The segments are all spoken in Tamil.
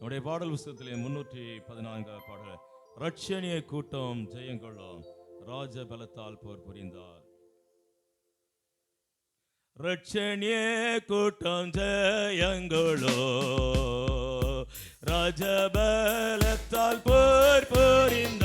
நம்முடைய பாடல் புஸ்தகத்திலே முன்னூற்றி பதினான்காவது பாடல் ரட்சணிய கூட்டம் ஜெயங்கொள்ளும் ராஜ பலத்தால் போர் புரிந்தார். ரட்சணிய கூட்டம் ஜெயங்கொள்ளோ ராஜ பலத்தால் போர் புரிந்தார்.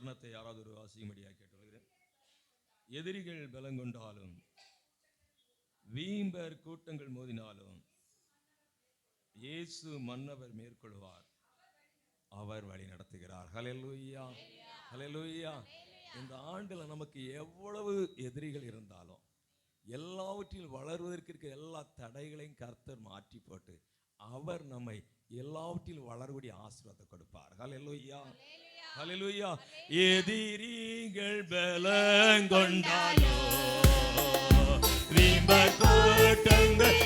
மூன்றாவது யாராவது ஒரு வாசிக்கும்படியாக கேட்டுக்கொள்கிறேன். எதிரிகள் பலங்கொண்டாலும் வீம்பர் கூட்டங்கள் மோதினாலும் இயேசு மன்னவர் மேற்கொள்வார். அவர் வழி நடத்துகிறார். ஹலெலுயா ஹலெலுயா இந்த ஆண்டுல நமக்கு எவ்வளவு எதிரிகள் இருந்தாலும் எல்லாவற்றிலும் வளர்வதற்கு இருக்க எல்லா தடைகளையும் கர்த்தர் மாற்றி போட்டு அவர் நம்மை எல்லாவற்றிலும் வளரக்கூடிய ஆசீர்வாதம் கொடுப்பார். ஹalleluya. எதிரிகள் பலங்கொண்டாலோ வீம்பர் கூட்டங்கள்